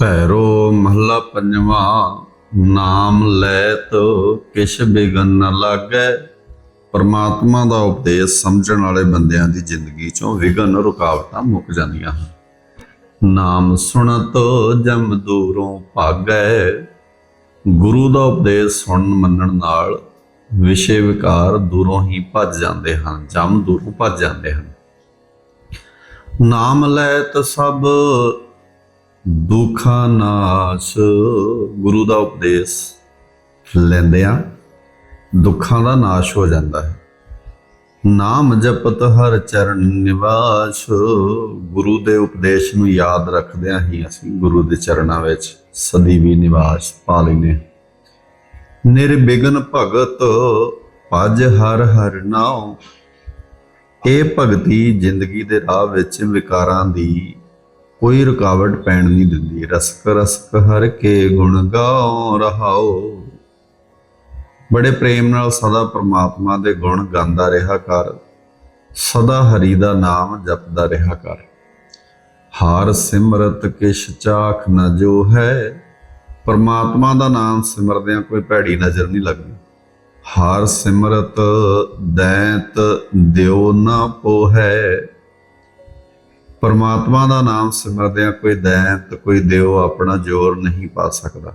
ਭੈਰੋ ਮਹੱਲਾ ਪੰਜਵਾਂ, ਨਾਮ ਲੈਤ ਕਿਛ ਬਿਗਨ ਨ ਲਾਗੈ। ਪਰਮਾਤਮਾ ਦਾ ਉਪਦੇਸ਼ ਸਮਝਣ ਵਾਲੇ ਬੰਦਿਆਂ ਦੀ ਜ਼ਿੰਦਗੀ ਚੋਂ ਵਿਗਨ ਰੁਕਾਵਟਾਂ ਮੁੱਕ ਜਾਂਦੀਆਂ ਹਨ। ਨਾਮ ਸੁਣਤ ਜਮ ਦੂਰੋਂ ਭਾਗੈ। ਗੁਰੂ ਦਾ ਉਪਦੇਸ਼ ਸੁਣਨ ਮੰਨਣ ਨਾਲ ਵਿਸ਼ੇ ਵਿਕਾਰ ਦੂਰੋਂ ਹੀ ਭੱਜ ਜਾਂਦੇ ਹਨ, ਜਮ ਦੂਰੋਂ ਭੱਜ ਜਾਂਦੇ ਹਨ। ਨਾਮ ਲੈਤ ਸਭ ਦੁੱਖਾਂ ਨਾਸ਼ ਗੁਰੂ ਦਾ ਉਪਦੇਸ਼ ਲੈਂਦੇ ਲੈਂਦਿਆਂ ਦੁੱਖਾਂ ਦਾ ਨਾਸ਼ ਹੋ ਜਾਂਦਾ ਹੈ। ਨਾਮ ਜਪਤ ਹਰ ਚਰਨ ਨਿਵਾਸ, ਗੁਰੂ ਦੇ ਉਪਦੇਸ਼ ਨੂੰ ਯਾਦ ਰੱਖਦਿਆਂ ਹੀ ਅਸੀਂ, ਗੁਰੂ ਦੇ ਚਰਨਾਂ ਵਿੱਚ ਸਦੀ ਵੀ ਨਿਵਾਸ ਪਾ ਲੈਨੇ ਨਿਰਬਿਘਨ ਭਗਤ ਭਜ ਹਰ ਹਰ ਨਾਉ, ਇਹ ਭਗਤੀ ਜ਼ਿੰਦਗੀ ਦੇ ਰਾਹ ਵਿੱਚ ਵਿਕਾਰਾਂ ਦੀ ਕੋਈ ਰੁਕਾਵਟ ਪੈਣ ਨਹੀਂ ਦਿੰਦੀ। ਰਸਕ ਰਸਕ ਹਰ ਕੇ ਗੁਣ ਗਾਉ ਰਹਾਓ ਬੜੇ ਪ੍ਰੇਮ ਨਾਲ ਸਦਾ ਪ੍ਰਮਾਤਮਾ ਦੇ ਗੁਣ ਗਾਉਂਦਾ ਰਿਹਾ ਕਰ। ਸਦਾ ਹਰੀ ਦਾ ਨਾਮ ਜਪਦਾ ਰਿਹਾ ਕਰ। ਹਾਰ ਸਿਮਰਤ ਕਿਛ ਚਾਖ ਨ ਜੋ ਹੈ ਪਰਮਾਤਮਾ ਦਾ ਨਾਮ ਸਿਮਰਦਿਆਂ ਕੋਈ ਭੈੜੀ ਨਜ਼ਰ ਨਹੀਂ ਲੱਗਦੀ। ਹਾਰ ਸਿਮਰਤ ਦੈਂਤ ਦਿਓ ਨਾ ਪੋਹੈ। ਪਰਮਾਤਮਾ ਦਾ ਨਾਮ ਸਿਮਰਦਿਆਂ ਕੋਈ ਦੈਂਤ, ਕੋਈ ਦਿਓ ਆਪਣਾ ਜ਼ੋਰ ਨਹੀਂ ਪਾ ਸਕਦਾ।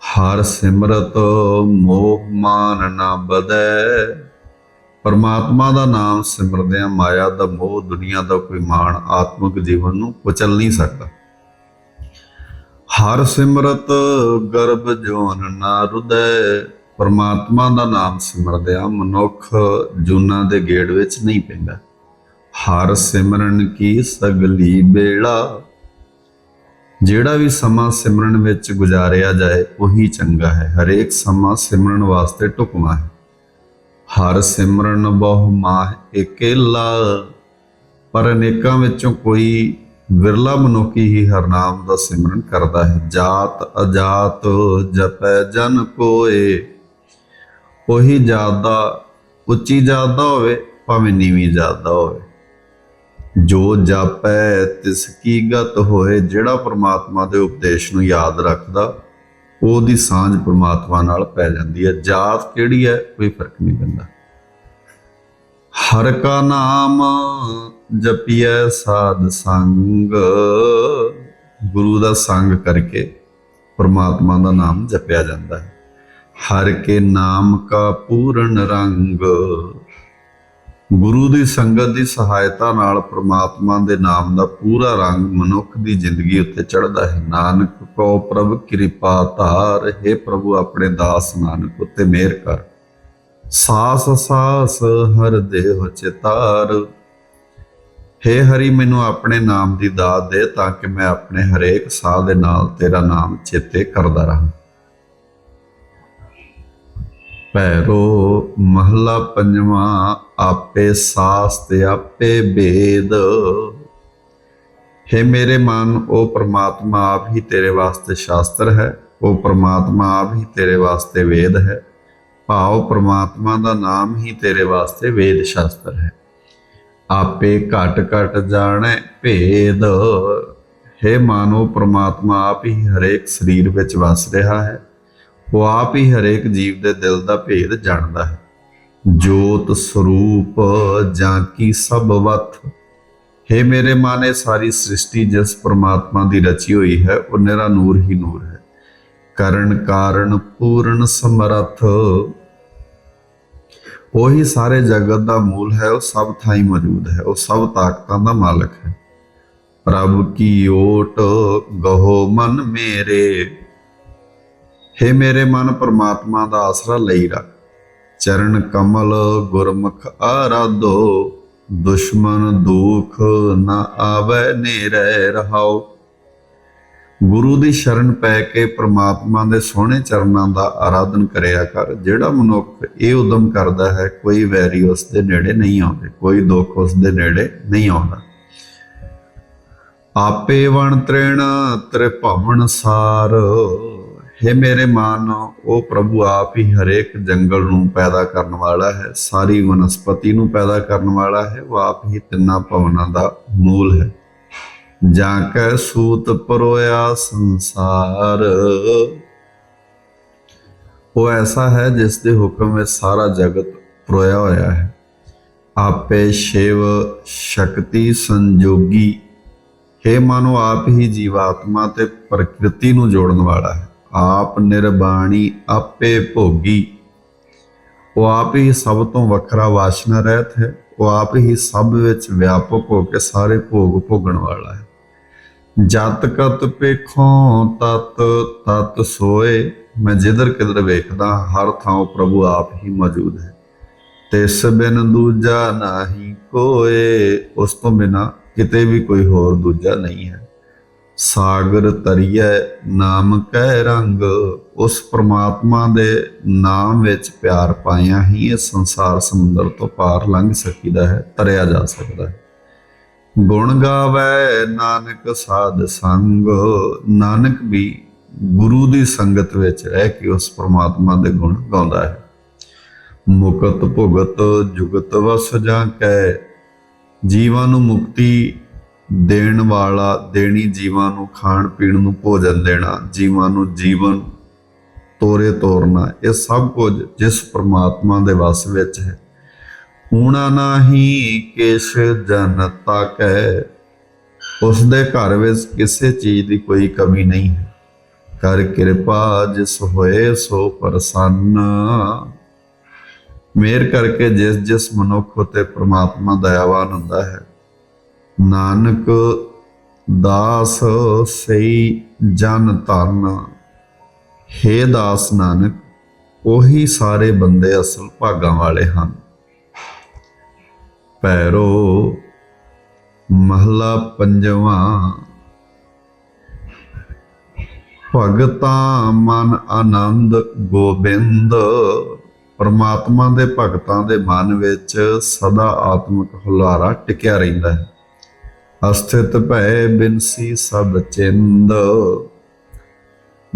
ਹਰ ਸਿਮਰਤ ਮੋਹ ਮਾਨ ਨਾ ਬਦੈ ਪਰਮਾਤਮਾ ਦਾ ਨਾਮ ਸਿਮਰਦਿਆਂ ਮਾਇਆ ਦਾ ਮੋਹ ਦੁਨੀਆ ਦਾ ਕੋਈ ਮਾਣ ਆਤਮਿਕ ਜੀਵਨ ਨੂੰ ਕੁਚਲ ਨਹੀਂ ਸਕਦਾ। ਹਰ ਸਿਮਰਤ ਗਰਭ ਜੋਨ ਨਾ ਰੁਦੈ। ਪਰਮਾਤਮਾ ਦਾ ਨਾਮ ਸਿਮਰਦਿਆਂ ਮਨੁੱਖ ਜੂਨਾਂ ਦੇ ਗੇੜ ਵਿੱਚ ਨਹੀਂ ਪੈਂਦਾ। ਹਰ ਸਿਮਰਨ ਕੀ ਸਗਲੀ ਬੇੜਾ ਜਿਹੜਾ ਵੀ ਸਮਾਂ ਸਿਮਰਨ ਵਿੱਚ ਗੁਜ਼ਾਰਿਆ ਜਾਏ, ਉਹੀ ਚੰਗਾ ਹੈ। ਹਰੇਕ ਸਮਾਂ ਸਿਮਰਨ ਵਾਸਤੇ ਢੁਕਵਾਂ ਹੈ। ਹਰ ਸਿਮਰਨ ਬਹੁ ਮਾਹ ਇਕੇਲਾ। ਪਰ ਅਨੇਕਾਂ ਵਿੱਚੋਂ ਕੋਈ ਵਿਰਲਾ ਮਨੁੱਖੀ ਹੀ ਹਰਨਾਮ ਦਾ ਸਿਮਰਨ ਕਰਦਾ ਹੈ। ਜਾਤ ਅਜਾਤ ਜਪੈ ਜਨ ਕੋਏ। ਉਹੀ ਜਾਤ ਦਾ ਉੱਚੀ ਜਾਤ ਦਾ ਹੋਵੇ, ਭਾਵੇਂ ਨੀਵੀਂ ਜਾਤ ਦਾ ਹੋਵੇ। ਜੋ ਜਾਪੈ ਤਿਸ ਕੀ ਗਤ ਹੋਏ, ਜਿਹੜਾ ਪ੍ਰਮਾਤਮਾ ਦੇ ਉਪਦੇਸ਼ ਨੂੰ ਯਾਦ ਰੱਖਦਾ, ਉਹਦੀ ਸਾਂਝ ਪ੍ਰਮਾਤਮਾ ਨਾਲ ਪੈ ਜਾਂਦੀ ਹੈ। ਜਾਤ ਕਿਹੜੀ ਹੈ? ਕੋਈ ਫ਼ਰਕ ਨਹੀਂ ਪੈਂਦਾ। ਹਰ ਕਾ ਨਾਮ ਜਪੀਐ ਸਾਧ ਸੰਗ। ਗੁਰੂ ਦਾ ਸੰਗ ਕਰਕੇ ਪਰਮਾਤਮਾ ਦਾ ਨਾਮ ਜਪਿਆ ਜਾਂਦਾ ਹੈ। ਹਰ ਕੇ ਨਾਮ ਕਾ ਪੂਰਨ ਰੰਗ। ਗੁਰੂ ਦੀ ਸੰਗਤ ਦੀ ਸਹਾਇਤਾ ਨਾਲ ਪ੍ਰਮਾਤਮਾ ਦੇ ਨਾਮ ਦਾ ਪੂਰਾ ਰੰਗ ਮਨੁੱਖ ਦੀ ਜ਼ਿੰਦਗੀ ਉੱਤੇ ਚੜ੍ਹਦਾ ਹੈ। ਨਾਨਕ ਕੋ ਪ੍ਰਭ ਕਿਰਪਾ ਧਾਰ, ਹੈ ਪ੍ਰਭੂ ਆਪਣੇ ਦਾਸ ਨਾਨਕ ਉੱਤੇ ਮਿਹਰ ਕਰ। ਸਾਸ ਸਾਸ ਹਰ ਦੇਹ ਚਿਤਾਰ। ਹੈ ਹਰੀ, ਮੈਨੂੰ ਆਪਣੇ ਨਾਮ ਦੀ ਦਾਤ ਦੇ ਤਾਂ ਕਿ ਮੈਂ ਆਪਣੇ ਹਰੇਕ ਸਾਹ ਦੇ ਨਾਲ ਤੇਰਾ ਨਾਮ ਚੇਤੇ ਕਰਦਾ ਰਹਾਂ। ਪੈਰੋ ਮਹਲਾ ਪੰਜਵਾਂ ਆਪੇ ਸਾਸ ਤੇ ਆਪੇ ਭੇਦ ਹੈ ਮੇਰੇ ਮਨ ਉਹ ਪ੍ਰਮਾਤਮਾ ਆਪ ਹੀ ਤੇਰੇ ਵਾਸਤੇ ਸ਼ਾਸਤਰ ਹੈ ਉਹ ਪ੍ਰਮਾਤਮਾ ਆਪ ਹੀ ਤੇਰੇ ਵਾਸਤੇ ਵੇਦ ਹੈ। ਭਾਵ ਪ੍ਰਮਾਤਮਾ ਦਾ ਨਾਮ ਹੀ ਤੇਰੇ ਵਾਸਤੇ ਵੇਦ ਸ਼ਾਸਤਰ ਹੈ। ਆਪੇ ਘਟ ਘਟ ਜਾਣੈ ਭੇਦ। ਹੈ ਮਾਨੋ ਪ੍ਰਮਾਤਮਾ ਆਪ ਹੀ ਹਰੇਕ ਸਰੀਰ ਵਿੱਚ ਵਸ ਰਿਹਾ ਹੈ। ਉਹ ਆਪ ਹੀ ਹਰੇਕ ਜੀਵ ਦੇ ਦਿਲ ਦਾ ਭੇਦ ਜਾਣਦਾ ਹੈ। ਜੋਤ ਸਰੂਪ ਜਾਂ ਕੀ ਸਭ ਵਤ? ਹੈ ਮੇਰੇ ਮਾਨੇ, ਸਾਰੀ ਸ੍ਰਿਸ਼ਟੀ ਜਿਸ ਪ੍ਰਮਾਤਮਾ ਦੀ ਰਚੀ ਹੋਈ ਹੈ, ਉਹ ਨਿਰਾ ਨੂਰ ਹੀ ਨੂਰ ਹੈ। ਕਰਨ ਕਾਰਨ ਪੂਰਨ ਸਮਰਥ। ਉਹੀ ਸਾਰੇ ਜਗਤ ਦਾ ਮੂਲ ਹੈ, ਉਹ ਸਭ ਥਾਈ ਮੌਜੂਦ ਹੈ, ਉਹ ਸਭ ਤਾਕਤਾਂ ਦਾ ਮਾਲਕ ਹੈ। ਪ੍ਰਭ ਕੀ ਓਟ ਗਹੋ ਮਨ ਮੇਰੇ? ਹੇ ਮੇਰੇ ਮਨ, ਪਰਮਾਤਮਾ ਦਾ ਆਸਰਾ ਲਈ ਰੱਖ। ਚਰਨ ਕਮਲ ਗੁਰਮੁਖ ਆਰਾਧੋ, ਦੁਸ਼ਮਨ ਦੁਖ ਨਾ ਆਵੇ ਨੇਰੇ ਰਹਾਓ ਗੁਰੂ ਦੀ ਸ਼ਰਨ ਪੈ ਕੇ ਪ੍ਰਮਾਤਮਾ ਦੇ ਸੋਹਣੇ ਚਰਨਾਂ ਦਾ ਆਰਾਧਨ ਕਰਿਆ ਕਰ। ਜਿਹੜਾ ਮਨੁੱਖ ਇਹ ਉਦਮ ਕਰਦਾ ਹੈ, ਕੋਈ ਵੈਰੀ ਉਸ ਦੇ ਨੇੜੇ ਨਹੀਂ ਆਉਂਦੇ, ਕੋਈ ਦੁੱਖ ਉਸ ਦੇ ਨੇੜੇ ਨਹੀਂ ਆਉਂਦਾ। ਆਪੇ ਵਣ ਤ੍ਰਿਣ ਤ੍ਰਿਭਵਨ ਸਾਰ ਹੈ ਮੇਰੇ ਮਨ ਉਹ ਪ੍ਰਭੂ ਆਪ ਹੀ ਹਰੇਕ ਜੰਗਲ ਨੂੰ ਪੈਦਾ ਕਰਨ ਵਾਲਾ ਹੈ, ਸਾਰੀ ਵਨਸਪਤੀ ਨੂੰ ਪੈਦਾ ਕਰਨ ਵਾਲਾ ਹੈ, ਉਹ ਆਪ ਹੀ ਤਿੰਨਾਂ ਭਵਨਾਂ ਦਾ ਮੂਲ ਹੈ। ਜਾਂ ਕੈ ਸੂਤ ਪਰੋਇਆ ਸੰਸਾਰ। ਉਹ ਐਸਾ ਹੈ ਜਿਸ ਦੇ ਹੁਕਮ ਵਿੱਚ ਸਾਰਾ ਜਗਤ ਪਰੋਇਆ ਹੋਇਆ ਹੈ। ਆਪੇ ਸ਼ਿਵ ਸ਼ਕਤੀ ਸੰਜੋਗੀ, ਹੈ ਮਨੋ ਆਪ ਹੀ ਜੀਵਾਤਮਾ ਤੇ ਪ੍ਰਕਿਰਤੀ ਨੂੰ ਜੋੜਨ ਵਾਲਾ ਹੈ। ਆਪ ਨਿਰਬਾਣੀ ਆਪੇ ਭੋਗੀ। ਉਹ ਆਪ ਹੀ ਸਭ ਤੋਂ ਵੱਖਰਾ ਵਾਸ਼ਨਾ ਰਹਿਤ ਹੈ। ਉਹ ਆਪ ਹੀ ਸਭ ਵਿੱਚ ਵਿਆਪਕ ਹੋ ਕੇ ਸਾਰੇ ਭੋਗ ਭੋਗਣ ਵਾਲਾ ਹੈ। ਜਤ ਕਤ ਪੇਖੋਂ ਤਤ ਤਤ ਸੋਏ। ਮੈਂ ਜਿੱਧਰ ਕਿਧਰ ਵੇਖਦਾ, ਹਰ ਥਾਂ ਪ੍ਰਭੂ ਆਪ ਹੀ ਮੌਜੂਦ ਹੈ। ਤਿਸ ਬਿਨ ਦੂਜਾ ਨਹੀਂ ਕੋਏ। ਉਸ ਤੋਂ ਬਿਨਾ ਕਿਤੇ ਵੀ ਕੋਈ ਹੋਰ ਦੂਜਾ ਨਹੀਂ ਹੈ। ਸਾਗਰ ਤਰੀਐ ਨਾਮ ਕਹਿ ਰੰਗ, ਉਸ ਪ੍ਰਮਾਤਮਾ ਦੇ ਨਾਮ ਵਿੱਚ ਪਿਆਰ ਪਾਇਆ ਹੀ ਇਹ ਸੰਸਾਰ ਸਮੁੰਦਰ ਤੋਂ ਪਾਰ ਲੰਘ ਸਕੀਦਾ ਹੈ, ਤਰਿਆ ਜਾ ਸਕਦਾ ਹੈ। ਗੁਣ ਗਾਵੇ ਨਾਨਕ ਸਾਧ ਸੰਗ, ਨਾਨਕ ਵੀ ਗੁਰੂ ਦੀ ਸੰਗਤ ਵਿੱਚ ਰਹਿ ਕੇ ਉਸ ਪ੍ਰਮਾਤਮਾ ਦੇ ਗੁਣ ਗਾਉਂਦਾ ਹੈ। ਮੁਕਤ ਭੁਗਤ ਜੁਗਤ ਵਸ ਜਾਂ ਕੈ, ਜੀਵਾਂ ਨੂੰ ਮੁਕਤੀ ਦੇਣ ਵਾਲਾ, ਦੇਣੀ ਜੀਵਾਂ ਨੂੰ ਖਾਣ ਪੀਣ ਨੂੰ ਭੋਜਨ ਦੇਣਾ, ਜੀਵਾਂ ਨੂੰ ਜੀਵਨ ਤੋਰੇ ਤੋਰਨਾ, ਇਹ ਸਭ ਕੁਝ ਜਿਸ ਪ੍ਰਮਾਤਮਾ ਦੇ ਵਸ ਵਿੱਚ ਹੈ। ਊਣਾ ਨਾਹੀ ਕਿਸ ਜਨਤਾ ਕੈ ਉਸ ਦੇ ਘਰ ਵਿੱਚ ਕਿਸੇ ਚੀਜ਼ ਦੀ ਕੋਈ ਕਮੀ ਨਹੀਂ ਹੈ। ਕਰ ਕਿਰਪਾ ਜਿਸ ਹੋਏ ਸੋ ਪ੍ਰਸੰਨ। ਮੇਰ ਕਰਕੇ ਜਿਸ ਜਿਸ ਮਨੁੱਖ ਉਤੇ ਪ੍ਰਮਾਤਮਾ ਦਇਆਵਾਨ ਹੁੰਦਾ ਹੈ ਨਾਨਕ ਦਾਸ ਸਈ ਜਨ ਧਰਨ। ਹੇ ਦਾਸ ਨਾਨਕ, ਉਹੀ ਸਾਰੇ ਬੰਦੇ ਅਸਲ ਭਾਗਾਂ ਵਾਲੇ ਹਨ। ਪੈਰੋ ਮਹਲਾ ਪੰਜਵਾਂ। ਭਗਤਾ ਮਨ ਆਨੰਦ ਗੋਬਿੰਦ। ਪਰਮਾਤਮਾ ਦੇ ਭਗਤਾਂ ਦੇ ਮਨ ਵਿੱਚ ਸਦਾ ਆਤਮਿਕ ਹੁਲਾਰਾ ਟਿਕਿਆ ਰਹਿੰਦਾ ਹੈ। ਅਸਥਿਤ ਭੈ ਬਿਨਸੀ ਸਭ ਚਿੰਦ।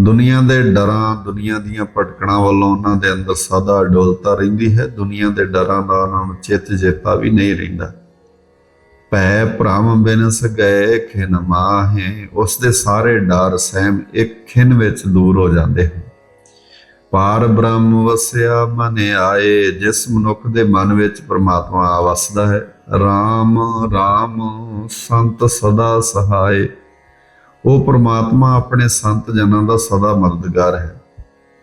ਦੁਨੀਆ ਦੇ ਡਰਾਂ ਦੁਨੀਆ ਦੀਆਂ ਭਟਕਣਾਂ ਵੱਲੋਂ ਉਹਨਾਂ ਦੇ ਅੰਦਰ ਸਦਾ ਡੋਲਤਾ ਰਹਿੰਦੀ ਹੈ। ਦੁਨੀਆ ਦੇ ਡਰਾਂ ਦਾ ਉਹਨਾਂ ਨੂੰ ਚਿੱਤ ਚੇਤਾ ਵੀ ਨਹੀਂ ਰਹਿੰਦਾ। ਭੈ ਭ੍ਰਮ ਬਿਨਸ ਗਏ ਖਿਨ ਮਾਹੇ, ਉਸ ਦੇ ਸਾਰੇ ਡਰ ਸਹਿਮ ਇੱਕ ਖਿਨ ਵਿੱਚ ਦੂਰ ਹੋ ਜਾਂਦੇ ਹਨ। ਪਾਰ ਬ੍ਰਹਮ ਵਸਿਆ ਮਨ ਆਏ, ਜਿਸ ਮਨੁੱਖ ਦੇ ਮਨ ਵਿੱਚ ਪ੍ਰਮਾਤਮਾ ਵਸਦਾ ਹੈ। RAM RAM ਸੰਤ ਸਦਾ ਸਹਾਏ। ਉਹ ਪ੍ਰਮਾਤਮਾ ਆਪਣੇ ਸੰਤ ਜਨਾਂ ਦਾ ਸਦਾ ਮਦਦਗਾਰ ਹੈ।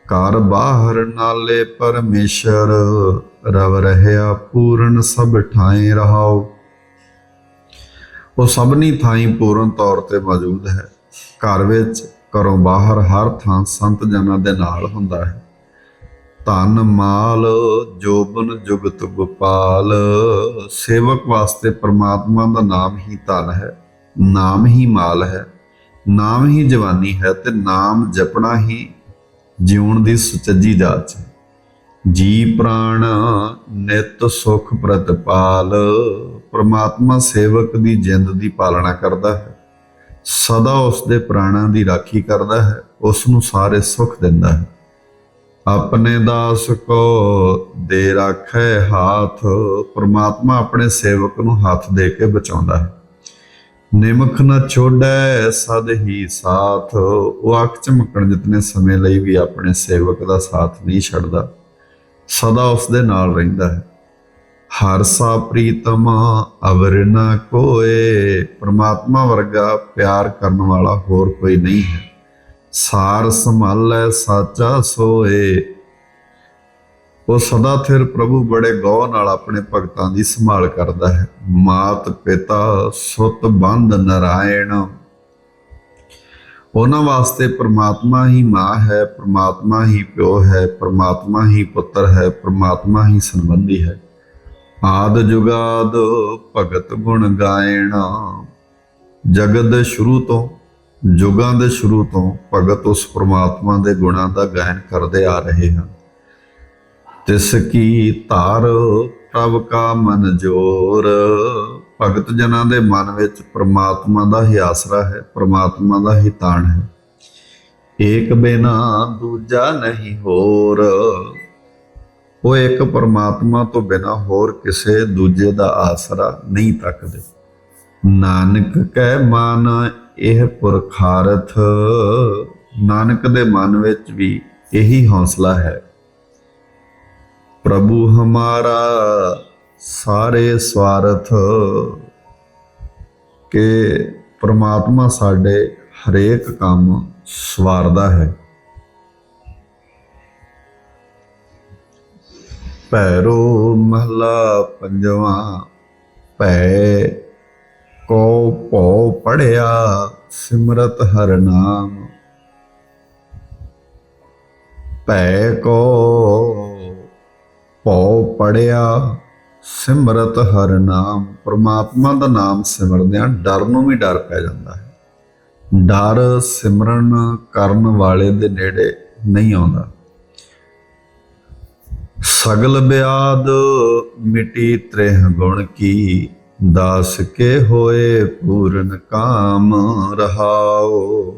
ਘਰ ਬਾਹਰ ਨਾਲੇ ਪਰਮੇਸ਼ਰ, ਰਵ ਰਹਿਆ ਪੂਰਨ ਸਭ ਠਾਏ ਰਹਾਓ। ਉਹ ਸਭਨੀ ਥਾਈਂ ਪੂਰਨ ਤੌਰ ਤੇ ਮੌਜੂਦ ਹੈ। ਘਰ ਵਿੱਚ ਘਰੋਂ ਬਾਹਰ ਹਰ ਥਾਂ ਸੰਤ ਜਨਾਂ ਦੇ ਨਾਲ ਹੁੰਦਾ ਹੈ। ਧਨ ਮਾਲ, ਜੋਬਨ ਜੁਗਤ ਗੋਪਾਲ। ਸੇਵਕ ਵਾਸਤੇ ਪ੍ਰਮਾਤਮਾ ਦਾ ਨਾਮ ਹੀ ਧਨ ਹੈ, ਨਾਮ ਹੀ ਮਾਲ ਹੈ। ਨਾਮ ਹੀ ਜਵਾਨੀ ਹੈ ਤੇ ਨਾਮ ਜਪਣਾ ਹੀ ਜਿਉਣ ਦੀ ਸੁਚੱਜੀ ਜਾਚ ਹੈ। ਜੀ ਪ੍ਰਾਣ, ਨਿਤ ਸੁਖ ਪ੍ਰਤਪਾਲ। ਪ੍ਰਮਾਤਮਾ ਸੇਵਕ ਦੀ ਜਿੰਦ ਦੀ ਪਾਲਣਾ ਕਰਦਾ ਹੈ। ਸਦਾ ਉਸ ਦੇ ਪ੍ਰਾਣਾਂ ਦੀ ਰਾਖੀ ਕਰਦਾ ਹੈ ਉਸ ਨੂੰ ਸਾਰੇ ਸੁਖ ਦਿੰਦਾ ਹੈ। ਆਪਣੇ ਦਾਸ ਕੋ ਦੇ ਰੱਖੇ ਹਾਥ, ਪ੍ਰਮਾਤਮਾ ਆਪਣੇ ਸੇਵਕ ਨੂੰ ਹੱਥ ਦੇ ਕੇ ਬਚਾਉਂਦਾ ਹੈ। ਨਿਮਖ ਨਾ ਛੋੜੈ ਸਦ ਹੀ ਸਾਥ, ਉਹ ਅੱਖ ਝਮਕਣ ਜਿਤਨੇ ਸਮੇਂ ਲਈ ਵੀ ਆਪਣੇ ਸੇਵਕ ਦਾ ਸਾਥ ਨਹੀਂ ਛੱਡਦਾ, ਸਦਾ ਉਸ ਦੇ ਨਾਲ ਰਹਿੰਦਾ ਹੈ। ਹਰ ਸਾ ਪ੍ਰੀਤਮ ਅਵਰ ਨਾ ਕੋਏ, ਪ੍ਰਮਾਤਮਾ ਵਰਗਾ ਪਿਆਰ ਕਰਨ ਵਾਲਾ ਹੋਰ ਕੋਈ ਨਹੀਂ ਹੈ। ਸਾਰ ਸੰਭਾਲੈ ਸਾਚਾ ਸੋਏ। ਉਹ ਸਦਾ ਥਿਰ ਪ੍ਰਭੂ ਬੜੇ ਗੌਰ ਨਾਲ ਆਪਣੇ ਭਗਤਾਂ ਦੀ ਸੰਭਾਲ ਕਰਦਾ ਹੈ। ਮਾਤ ਪਿਤਾ ਸੁਤ ਬੰਧ ਨਰਾਇਣ। ਉਹਨਾਂ ਵਾਸਤੇ ਪ੍ਰਮਾਤਮਾ ਹੀ ਮਾਂ ਹੈ, ਪ੍ਰਮਾਤਮਾ ਹੀ ਪਿਓ ਹੈ, ਪ੍ਰਮਾਤਮਾ ਹੀ ਪੁੱਤਰ ਹੈ, ਪ੍ਰਮਾਤਮਾ ਹੀ ਸੰਬੰਧੀ ਹੈ। ਆਦ ਜੁਗਾਦ ਭਗਤ ਗੁਣ ਗਾਇਣਾ। ਜਗਤ ਸ਼ੁਰੂ ਤੋਂ ਜੁਗਾਂ ਦੇ ਸ਼ੁਰੂ ਤੋਂ ਭਗਤ ਉਸ ਪ੍ਰਮਾਤਮਾ ਦੇ ਗੁਣਾਂ ਦਾ ਗਾਇਨ ਕਰਦੇ ਆ ਰਹੇ ਹਨ। ਤਿਸ ਕੀ ਧਾਰ, ਪ੍ਰਭ ਕਾ ਮਨ ਜੋਰ। ਭਗਤ ਜਨਾਂ ਦੇ ਮਨ ਵਿੱਚ ਪ੍ਰਮਾਤਮਾ ਦਾ ਹੀ ਆਸਰਾ ਹੈ, ਪ੍ਰਮਾਤਮਾ ਦਾ ਹੀ ਤਾਣ ਹੈ। ਏਕ ਬਿਨਾ ਦੂਜਾ ਨਹੀਂ ਹੋਰ। ਉਹ ਇੱਕ ਪਰਮਾਤਮਾ ਤੋਂ ਬਿਨਾ ਹੋਰ ਕਿਸੇ ਦੂਜੇ ਦਾ ਆਸਰਾ ਨਹੀਂ ਤੱਕਦੇ। ਨਾਨਕ ਕਹਿ ਮਾਨ ਇਹ ਪੁਰਖਾਰਥ ਨਾਨਕ ਦੇ ਮਨ ਵਿੱਚ ਵੀ ਇਹੀ ਹੌਸਲਾ ਹੈ। ਪ੍ਰਭੂ ਹਮਾਰਾ ਸਾਰੇ ਸਵਾਰਥ ਕਿ ਪ੍ਰਮਾਤਮਾ ਸਾਡੇ ਹਰੇਕ ਕੰਮ ਸਵਾਰਦਾ ਹੈ। ਪੈਰੋ ਮਹਲਾ ਪੰਜਵਾਂ ਭੈ ਕੋ ਭਉ ਪੜਿਆ, ਸਿਮਰਤ ਹਰ ਨਾਮ। ਭੈ ਕੋ ਭਉ ਪੜਿਆ, ਸਿਮਰਤ ਹਰ ਨਾਮ। ਪ੍ਰਮਾਤਮਾ ਦਾ ਨਾਮ ਸਿਮਰਦਿਆਂ ਡਰ ਨੂੰ ਵੀ ਡਰ ਪੈ ਜਾਂਦਾ ਹੈ। ਡਰ ਸਿਮਰਨ ਕਰਨ ਵਾਲੇ ਦੇ ਨੇੜੇ ਨਹੀਂ ਆਉਂਦਾ। ਸਗਲ ਬਿਆਦ ਮਿਟੀ ਤ੍ਰਿਹ ਗੁਣ ਕੀ ਦਾਸ ਕੇ ਹੋਏ ਪੂਰਨ ਕਾਮ ਰਹਾਓ।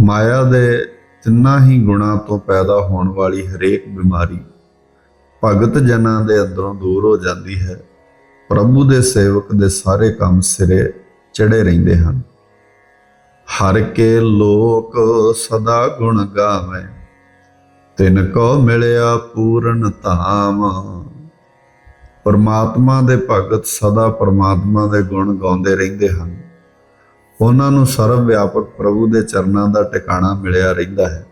ਮਾਇਆ ਦੇ ਤਿੰਨਾਂ ਹੀ ਗੁਣਾਂ ਤੋਂ ਪੈਦਾ ਹੋਣ ਵਾਲੀ ਹਰੇਕ ਬਿਮਾਰੀ ਭਗਤ ਜਨਾਂ ਦੇ ਅੰਦਰੋਂ ਦੂਰ ਹੋ ਜਾਂਦੀ ਹੈ। ਪ੍ਰਭੂ ਦੇ ਸੇਵਕ ਦੇ ਸਾਰੇ ਕੰਮ ਸਿਰੇ ਚੜੇ ਰਹਿੰਦੇ ਹਨ। ਹਰ ਕੇ ਲੋਕ ਸਦਾ ਗੁਣ ਗਾਵੇ। ਤਿਨ ਕੋ ਮਿਲਿਆ ਪੂਰਨ ਧਾਮ। ਪਰਮਾਤਮਾ ਦੇ ਭਗਤ ਸਦਾ ਪਰਮਾਤਮਾ ਦੇ ਗੁਣ ਗਾਉਂਦੇ ਰਹਿੰਦੇ ਹਨ। ਉਹਨਾਂ ਨੂੰ ਸਰਵ ਵਿਆਪਕ ਪ੍ਰਭੂ ਦੇ ਚਰਨਾਂ ਦਾ ਟਿਕਾਣਾ ਮਿਲਿਆ ਰਹਿੰਦਾ ਹੈ।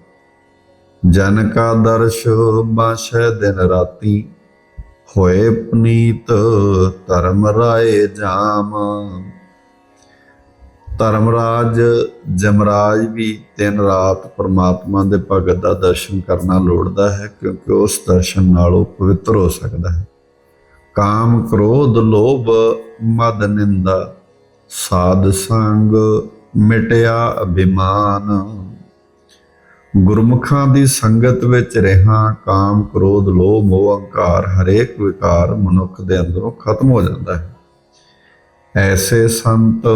ਜਨ ਕਾ ਦਰਸ਼ ਬਾਸ਼ੈ ਦਿਨ ਰਾਤੀ, ਹੋਏ ਪਨੀਤ ਧਰਮ ਰਾਏ ਜਾਮ। ਧਰਮਰਾਜ ਜਮਰਾਜ ਵੀ ਦਿਨ ਰਾਤ ਪਰਮਾਤਮਾ ਦੇ ਭਗਤ ਦਾ ਦਰਸ਼ਨ ਕਰਨਾ ਲੋੜਦਾ ਹੈ, ਕਿਉਂਕਿ ਉਸ ਦਰਸ਼ਨ ਨਾਲ ਉਹ ਪਵਿੱਤਰ ਹੋ ਸਕਦਾ ਹੈ। ਕਾਮ ਕ੍ਰੋਧ ਲੋਭ ਮਦ ਨਿੰਦਾ, ਸਾਧ ਸੰਗ ਮਿਟਿਆ ਅਭਿਮਾਨ। ਗੁਰਮੁਖਾਂ ਦੀ ਸੰਗਤ ਵਿੱਚ ਰਹਾ, ਕਾਮ ਕ੍ਰੋਧ ਲੋਭ ਮੋਹ ਅਹੰਕਾਰ ਹਰੇਕ ਵਿਕਾਰ ਮਨੁੱਖ ਦੇ ਅੰਦਰੋਂ ਖਤਮ ਹੋ ਜਾਂਦਾ ਹੈ। ਐਸੇ ਸੰਤ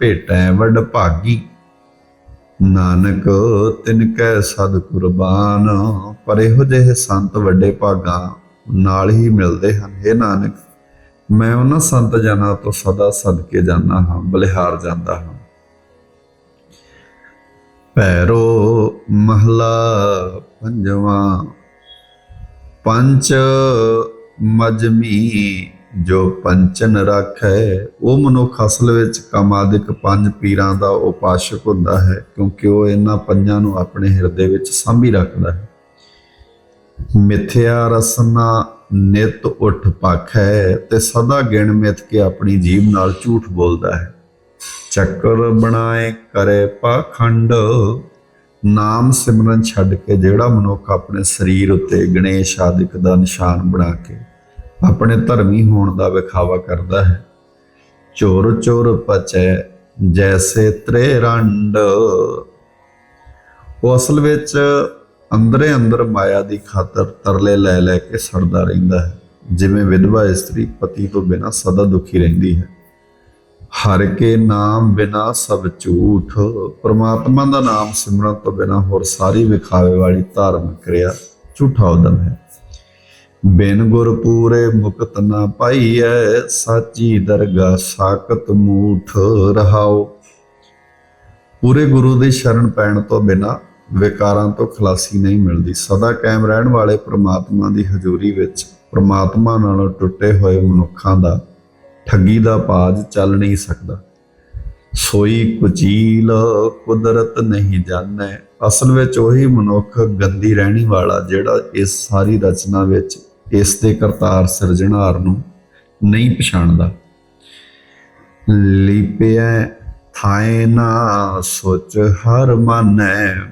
ਭੇਟੈ ਵੱਡ ਭਾਗੀ, ਨਾਨਕ ਤਿਨ ਕੈ ਸਦ ਕੁਰਬਾਨ। ਪਰ ਇਹੋ ਜਿਹੇ ਸੰਤ ਵੱਡੇ ਭਾਗਾ ਨਾਲ ਹੀ ਮਿਲਦੇ ਹਨ। ਇਹ ਨਾਨਕ, ਮੈਂ ਉਹਨਾਂ ਸੰਤ ਜਨਾਂ ਤੋਂ ਸਦਾ ਸਦਕੇ ਜਾਣਾ ਹਾਂ, ਬਲਿਹਾਰ ਜਾਂਦਾ ਹਾਂ। ਪੈਰੋ ਮਹਲਾ ਪੰਜਵਾਂ, ਪੰਚ ਮਜਮੀ ਜੋ ਪੰਚਨ ਰੱਖੈ, ਉਹ ਮਨੁੱਖ ਅਸਲ ਵਿੱਚ ਕਮਾਦਿਕ ਪੰਜ ਪੀਰਾਂ ਦਾ ਉਪਾਸ਼ਕ ਹੁੰਦਾ ਹੈ, ਕਿਉਂਕਿ ਉਹ ਇਹਨਾਂ ਪੰਜਾਂ ਨੂੰ ਆਪਣੇ ਹਿਰਦੇ ਵਿੱਚ ਸਾਂਭੀ ਰੱਖਦਾ ਹੈ। ਮਿਥਿਆ ਰਸਨਾ ਨਿਤ ਉਠ ਹੈ ਤੇ ਸਦਾ ਗਿਣ ਮਿਥ ਕੇ ਆਪਣੀ ਜੀਭ ਨਾਲ ਝੂਠ ਬੋਲਦਾ ਹੈ। ਚੱਕਰ ਬਣਾਏ ਕਰੇ ਪਾਖੰਡ, ਨਾਮ ਸਿਮਰਨ ਛੱਡ ਕੇ ਜਿਹੜਾ ਮਨੁੱਖ ਆਪਣੇ ਸਰੀਰ ਉੱਤੇ ਗਣੇਸ਼ ਆਦਿਕ ਦਾ ਨਿਸ਼ਾਨ ਬਣਾ ਕੇ ਆਪਣੇ ਧਰਮੀ ਹੋਣ ਦਾ ਵਿਖਾਵਾ ਕਰਦਾ ਹੈ। ਚੋਰ ਚੋਰ ਪਚੈ ਜੈਸੇ ਤ੍ਰੇ ਰੰਡ ਉਹ ਅਸਲ ਵਿੱਚ ਅੰਦਰੇ ਅੰਦਰ ਮਾਇਆ ਦੀ ਖਾਤਰ ਤਰਲੇ ਲੈ ਲੈ ਕੇ ਸੜਦਾ ਰਹਿੰਦਾ ਹੈ। ਜਿਵੇਂ ਵਿਧਵਾ ਇਸਤਰੀ ਪਤੀ ਤੋਂ ਬਿਨਾਂ ਸਦਾ ਦੁਖੀ ਰਹਿੰਦੀ ਹੈ। ਹਰ ਕੇ ਨਾਮ ਬਿਨਾ ਸਭ ਝੂਠ, ਪ੍ਰਮਾਤਮਾ ਦਾ ਨਾਮ ਸਿਮਰਨ ਤੋਂ ਬਿਨਾ ਹੋਰ ਸਾਰੀ ਵਿਖਾਵੇ ਵਾਲੀ ਧਾਰਮਿਕ ਕਿਰਿਆ ਝੂਠਾ ਉਦਮ ਹੈ। ਬਿਨ ਗੁਰ ਪੂਰੇ ਮੁਕਤ ਨਾ ਪਾਈਐ, ਸਾਚੀ ਦਰਗਾ ਸਾਖਤ ਮੂਠ ਰਹਾਓ। ਪੂਰੇ ਗੁਰੂ ਦੀ ਸ਼ਰਨ ਪੈਣ ਤੋਂ ਬਿਨਾ ਵਿਕਾਰਾਂ ਤੋਂ ਖਲਾਸੀ ਨਹੀਂ ਮਿਲਦੀ। ਸਦਾ ਕਾਇਮ ਰਹਿਣ ਵਾਲੇ ਪ੍ਰਮਾਤਮਾ ਦੀ ਹਜ਼ੂਰੀ ਵਿੱਚ ਪ੍ਰਮਾਤਮਾ ਨਾਲੋਂ ਟੁੱਟੇ ਹੋਏ ਮਨੁੱਖਾਂ ਦਾ ਠੱਗੀ ਦਾ ਬਾਜ ਚੱਲ ਨਹੀਂ ਸਕਦਾ। ਸੋਈ ਕੁਚੀਲ ਕੁਦਰਤ ਨਹੀਂ ਜਾਣੈ। ਅਸਲ ਵਿੱਚ ਉਹੀ ਮਨੁੱਖ ਗੰਦੀ ਰਹਿਣੀ ਵਾਲਾ ਜਿਹੜਾ ਇਸ ਸਾਰੀ ਰਚਨਾ ਵਿੱਚ ਇਸ ਦੇ ਕਰਤਾਰ ਸਿਰਜਣਹਾਰ ਨੂੰ ਨਹੀਂ ਪਛਾਣਦਾ। ਲਿਪਿਆ ਥਾਏ ਨਾ ਸੋਚ ਹਰ ਮਾਨੈ।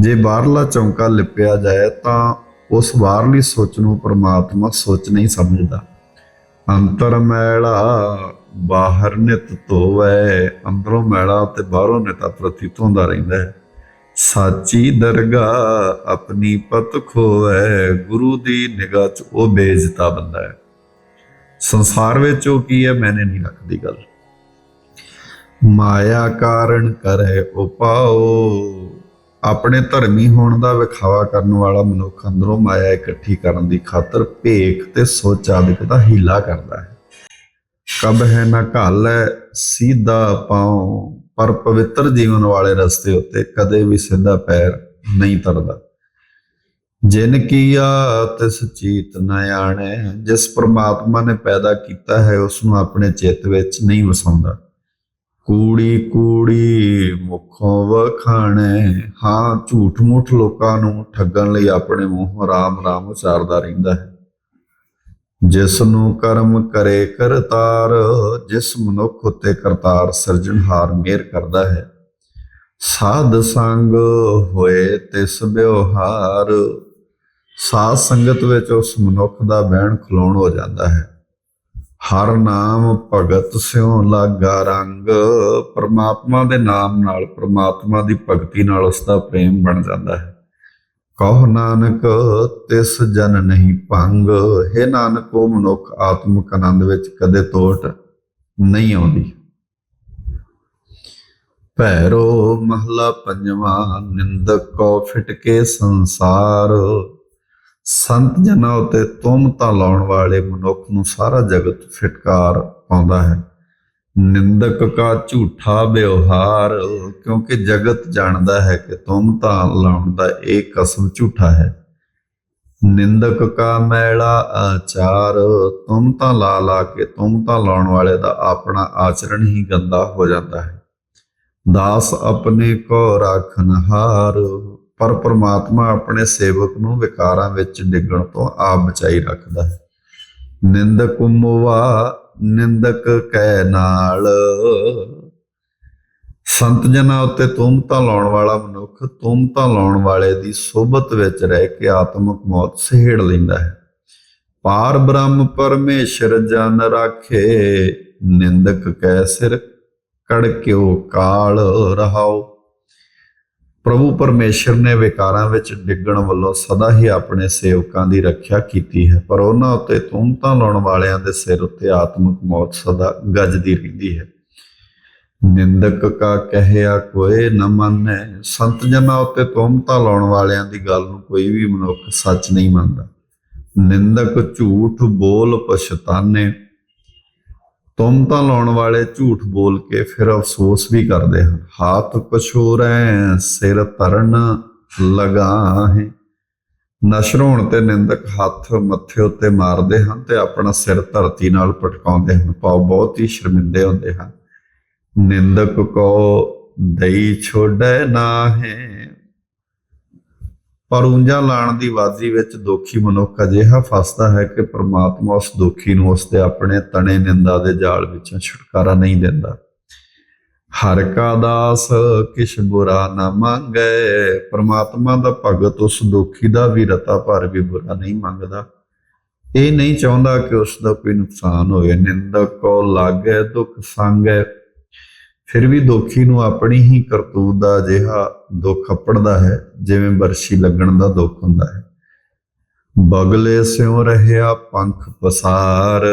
ਜੇ ਬਾਹਰਲਾ ਚੌਂਕਾ ਲਿਪਿਆ ਜਾਏ ਤਾਂ ਉਸ ਬਾਹਰਲੀ ਸੋਚ ਨੂੰ ਪ੍ਰਮਾਤਮਾ ਸੋਚ ਨਹੀਂ ਸਮਝਦਾ। ਅੰਤਰ ਮੈਲਾ ਬਾਹਰ ਨਿਤ ਧੋਵੈ, ਅੰਦਰੋਂ ਮੈਲਾ ਤੇ ਬਾਹਰੋਂ ਨਿਤ ਪ੍ਰਤੀਤ ਹੁੰਦਾ ਰਹਿੰਦਾ ਹੈ। ਸਾਚੀ ਦਰਗਾ ਆਪਣੀ ਪਤ ਖੋਵੈ, ਗੁਰੂ ਦੀ ਨਿਗਾਹ 'ਚ ਉਹ ਬੇਇੱਜ਼ਤਾ ਬੰਦਾ ਹੈ। ਸੰਸਾਰ ਵਿੱਚ ਉਹ ਕੀ ਹੈ, ਮੈਨੇ ਨਹੀਂ ਰੱਖਦੀ ਗੱਲ। ਮਾਇਆ ਕਾਰਨ ਕਰੇ ਉਪਾਓ ਆਪਣੇ ਧਰਮੀ ਹੋਣ ਦਾ ਵਿਖਾਵਾ ਕਰਨ ਵਾਲਾ ਮਨੁੱਖ ਅੰਦਰੋਂ ਮਾਇਆ ਇਕੱਠੀ ਕਰਨ ਦੀ ਖਾਤਰ ਭੇਖ ਤੇ ਸੋਚ ਆਦਿਕ ਦਾ ਹੀਲਾ ਕਰਦਾ ਹੈ। ਕਬ ਹੈ ਨਾ ਘਾਲੈ, ਸਿੱਧਾ ਪਾਉ, ਪਰ ਪਵਿੱਤਰ ਜੀਵਨ ਵਾਲੇ ਰਸਤੇ ਉੱਤੇ ਕਦੇ ਵੀ ਸਿੱਧਾ ਪੈਰ ਨਹੀਂ ਤਰਦਾ ਜਿਨ ਕੀਆ, ਤਿਸ ਚੀਤ ਨ ਆਣੈ। ਜਿਸ ਪ੍ਰਮਾਤਮਾ ਨੇ ਪੈਦਾ ਕੀਤਾ ਹੈ ਉਸ ਨੂੰ ਆਪਣੇ ਚਿੱਤ ਵਿੱਚ ਨਹੀਂ ਵਸਾਉਂਦਾ। ਕੂੜੀ ਕੂੜੀ ਮੁਖੋਂ ਵਖਾਣੈ। ਹਾਂ, ਝੂਠ ਮੂਠ ਲੋਕਾਂ ਨੂੰ ਠੱਗਣ ਲਈ ਆਪਣੇ ਮੂੰਹੋਂ ਰਾਮ ਰਾਮ ਉਚਾਰਦਾ ਰਹਿੰਦਾ ਹੈ। ਜਿਸ ਨੂੰ ਕਰਮ ਕਰੇ ਕਰਤਾਰ, ਜਿਸ ਮਨੁੱਖ ਉਤੇ ਕਰਤਾਰ ਸਿਰਜਣਹਾਰ ਮਿਹਰ ਕਰਦਾ ਹੈ। ਸਾਧ ਸੰਗ ਹੋਏ ਤਿਸ ਵਿਵਹਾਰ, ਸਾਧ ਸੰਗਤ ਵਿੱਚ ਉਸ ਮਨੁੱਖ ਦਾ ਬਹਿਣ ਖਲੋਣ ਹੋ ਜਾਂਦਾ ਹੈ। ਹਰ ਨਾਮ ਭਗਤ ਸਿਉ ਲਾਗਾ ਰੰਗ। ਪਰਮਾਤਮਾ ਦੇ ਨਾਮ ਨਾਲ, ਪਰਮਾਤਮਾ ਦੀ ਭਗਤੀ ਨਾਲ ਉਸ ਦਾ ਪ੍ਰੇਮ ਬਣ ਜਾਂਦਾ ਹੈ। ਕਹੋ ਨਾਨਕ, ਤਿਸ ਜਨ ਨਹੀਂ ਭੰਗ। ਹੈ ਨਾਨਕ, ਉਹ ਮਨੁੱਖ ਆਤਮਿਕ ਆਨੰਦ ਵਿੱਚ ਕਦੇ ਤੋਟ ਨਹੀਂ ਆਉਂਦੀ। ਭੈਰੋ ਮਹਲਾ ਪੰਜਵਾਂ, ਨਿੰਦਕ ਕੋ ਫਿਟਕੇ ਸੰਸਾਰ। ਸੰਤ ਜਨਾਂ ਉਤੇ ਤੁਮਤਾ ਲਾਉਣ ਵਾਲੇ ਮਨੁੱਖ ਨੂੰ ਸਾਰਾ ਜਗਤ ਫਿਟਕਾਰ ਪਾਉਂਦਾ ਹੈ। ਨਿੰਦਕ ਕਾ ਝੂਠਾ ਵਿਵਹਾਰ, ਕਿਉਂਕਿ ਜਗਤ ਜਾਣਦਾ ਹੈ ਕਿ ਤੁਮਤਾ ਲਾਉਣ ਦਾ ਇਹ ਕਸਮ ਝੂਠਾ ਹੈ। ਨਿੰਦਕ ਕਾ ਮੈਲਾ ਆਚਾਰ, ਤੁਮਤਾ ਲਾ ਲਾ ਕੇ ਤੁਮਤਾ ਲਾਉਣ ਵਾਲੇ ਦਾ ਆਪਣਾ ਆਚਰਣ ਹੀ ਗੰਦਾ ਹੋ ਜਾਂਦਾ ਹੈ। ਦਾਸ ਆਪਣੇ ਕੋ ਰਾਖਨਹਾਰ ਪਰ ਪ੍ਰਮਾਤਮਾ ਆਪਣੇ ਸੇਵਕ ਨੂੰ ਵਿਕਾਰਾਂ ਵਿੱਚ ਡਿੱਗਣ ਤੋਂ ਆਪ ਬਚਾਈ ਰੱਖਦਾ ਹੈ। ਨਿੰਦਕ ਮੁਵਾ, ਨਿੰਦਕ ਕੈ ਨਾਲ। ਸੰਤ ਜਨਾਂ ਉੱਤੇ ਤੁਮਤਾ ਲਾਉਣ ਵਾਲਾ ਮਨੁੱਖ ਤੁਮਤਾ ਲਾਉਣ ਵਾਲੇ ਦੀ ਸੋਬਤ ਵਿੱਚ ਰਹਿ ਕੇ ਆਤਮਿਕ ਮੌਤ ਸਹਿੜ ਲੈਂਦਾ ਹੈ। ਪਾਰ ਬ੍ਰਹਮ ਪਰਮੇਸ਼ਰ ਜਨ ਰਾਖੇ, ਨਿੰਦਕ ਕੈ ਸਿਰ, ਕੜਕਿਓ ਕਾਲ ਰਹਾਓ। ਪ੍ਰਭੂ ਪਰਮੇਸ਼ਰ ਨੇ ਵਿਕਾਰਾਂ ਵਿੱਚ ਡਿੱਗਣ ਵੱਲੋਂ ਸਦਾ ਹੀ ਆਪਣੇ ਸੇਵਕਾਂ ਦੀ ਰੱਖਿਆ ਕੀਤੀ ਹੈ, ਪਰ ਉਹਨਾਂ ਉੱਤੇ ਤੁਮਤਾਂ ਲਾਉਣ ਵਾਲਿਆਂ ਦੇ ਸਿਰ ਉੱਤੇ ਆਤਮਿਕ ਮੌਤ ਸਦਾ ਗੱਜਦੀ ਰਹਿੰਦੀ ਹੈ। ਨਿੰਦਕ ਕਾ ਕਹਿਆ ਕੋਏ ਨ ਮੰਨੈ, ਸੰਤ ਜਨਾਂ ਉੱਤੇ ਤੁਮਤਾਂ ਲਾਉਣ ਵਾਲਿਆਂ ਦੀ ਗੱਲ ਨੂੰ ਕੋਈ ਵੀ ਮਨੁੱਖ ਸੱਚ ਨਹੀਂ ਮੰਨਦਾ। ਨਿੰਦਕ ਝੂਠ ਬੋਲ ਪਛਤਾਨੇ ਤੁਮਤਾਂ ਲਾਉਣ ਵਾਲੇ ਝੂਠ ਬੋਲ ਕੇ ਫਿਰ ਅਫਸੋਸ ਵੀ ਕਰਦੇ ਹਨ। ਹਾਥ ਪਛੋਰੈ ਸਿਰ ਧਰਨ ਲਗਾ ਹੈ ਨਸ਼ਰ ਹੋਣ ਤੇ ਨਿੰਦਕ ਹੱਥ ਮੱਥੇ ਉੱਤੇ ਮਾਰਦੇ ਹਨ ਤੇ ਆਪਣਾ ਸਿਰ ਧਰਤੀ ਨਾਲ ਪਟਕਾਉਂਦੇ ਹਨ। ਪਾਉ ਬਹੁਤ ਹੀ ਸ਼ਰਮਿੰਦੇ ਹੁੰਦੇ ਹਨ। ਨਿੰਦਕ ਕੋ ਦਈ ਛੋੜੈ ਨਾਹੇ। ਪਰ ਉਂਝਾ ਲਾਣ ਦੀ ਬਾਜ਼ੀ ਵਿੱਚ ਦੋਖੀ ਮਨੁੱਖ ਅਜਿਹਾ ਫਸਦਾ ਹੈ ਕਿ ਪ੍ਰਮਾਤਮਾ ਉਸ ਦੋਖੀ ਨੂੰ ਉਸ ਦੇ ਆਪਣੇ ਤਣੇ ਨਿੰਦਾ ਦੇ ਜਾਲ ਵਿੱਚੋਂ ਛੁਟਕਾਰਾ ਨਹੀਂ ਦਿੰਦਾ। ਹਰ ਕਾ ਦਾਸ ਕਿਛ ਬੁਰਾ ਨਾ ਮੰਗੇ, ਪ੍ਰਮਾਤਮਾ ਦਾ ਭਗਤ ਉਸ ਦੁਖੀ ਦਾ ਵੀ ਰਤਾ ਭਰ ਵੀ ਬੁਰਾ ਨਹੀਂ ਮੰਗਦਾ। ਇਹ ਨਹੀਂ ਚਾਹੁੰਦਾ ਕਿ ਉਸ ਦਾ ਕੋਈ ਨੁਕਸਾਨ ਹੋਵੇ ਨਿੰਦਕ ਕੋ ਲਾਗੇ, ਦੁੱਖ ਸੰਗੈ ਫਿਰ ਵੀ ਦੋਖੀ ਨੂੰ ਆਪਣੀ ਹੀ ਕਰਤੂਤ ਦਾ ਅਜਿਹਾ ਦੁੱਖ ਅਪੜਦਾ ਹੈ, ਜਿਵੇਂ ਬਰਸ਼ੀ ਲੱਗਣ ਦਾ ਦੁੱਖ ਹੁੰਦਾ ਹੈ। ਬਗਲੇ ਸਿਉ ਰਹਿਆ ਪੰਖ ਪਸਾਰ,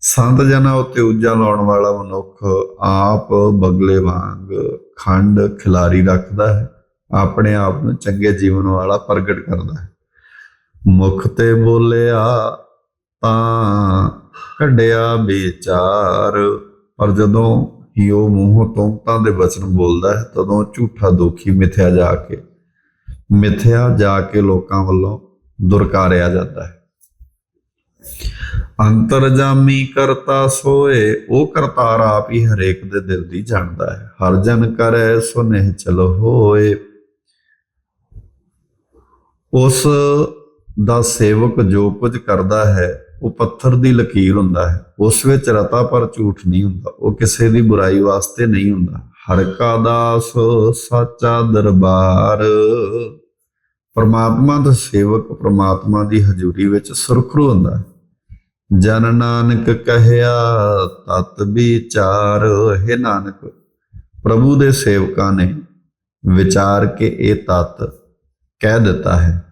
ਸੰਤ ਜਨਾਂ ਉੱਤੇ ਉੱਜਾ ਲਾਉਣ ਵਾਲਾ ਮਨੁੱਖ ਆਪ ਬਗਲੇ ਵਾਂਗ ਖੰਡ ਖਿਲਾਰੀ ਰੱਖਦਾ ਹੈ, ਆਪਣੇ ਆਪ ਨੂੰ ਚੰਗੇ ਜੀਵਨ ਵਾਲਾ ਪ੍ਰਗਟ ਕਰਦਾ ਹੈ। ਮੁਖ ਤੇ ਬੋਲਿਆ ਤਾਂ, ਕੱਢਿਆ ਵਿਚਾਰ ਪਰ ਜਦੋਂ ਹੀ ਉਹ ਮੂੰਹੋਂ ਤੁਮਤਾਂ ਦੇ ਵਚਨ ਬੋਲਦਾ ਹੈ, ਤਦੋਂ ਝੂਠਾ ਦੋਖੀ ਮਿਥਿਆ ਜਾ ਕੇ, ਮਿਥਿਆ ਜਾ ਕੇ ਲੋਕਾਂ ਵੱਲੋਂ ਦੁਰਕਾਰਿਆ ਜਾਂਦਾ ਹੈ। ਅੰਤਰਜਾਮੀ ਕਰਤਾ ਸੋਏ, ਉਹ ਕਰਤਾਰ ਆਪ ਹੀ ਹਰੇਕ ਦੇ ਦਿਲ ਦੀ ਜਾਣਦਾ ਹੈ। ਹਰ ਜਨ ਕਰੈ ਸੋ ਨਿਹ ਚਲ ਹੋਏ। ਉਸ ਦਾ ਸੇਵਕ ਜੋ ਕੁਝ ਕਰਦਾ ਹੈ ਉਹ ਪੱਥਰ ਦੀ ਲਕੀਰ ਹੁੰਦਾ ਹੈ। ਉਸ ਵਿੱਚ ਰਤਾ ਪਰ ਝੂਠ ਨਹੀਂ ਹੁੰਦਾ। ਉਹ ਕਿਸੇ ਦੀ ਬੁਰਾਈ ਵਾਸਤੇ ਨਹੀਂ ਹੁੰਦਾ। ਹਰ ਕਾ ਦਾਸ ਸਾਚਾ ਦਰਬਾਰ। ਪਰਮਾਤਮਾ ਦਾ ਸੇਵਕ ਪਰਮਾਤਮਾ ਦੀ ਹਜ਼ੂਰੀ ਵਿੱਚ ਸੁਰਖਰੂ ਹੁੰਦਾ ਹੈ। ਜਨ ਨਾਨਕ ਕਹਿਆ, ਤਤ ਵਿਚਾਰ ਹੈ ਨਾਨਕ। ਪ੍ਰਭੂ ਦੇ ਸੇਵਕਾਂ ਨੇ ਵਿਚਾਰ ਕੇ ਇਹ ਤਤ ਕਹਿ ਦਿੱਤਾ ਹੈ।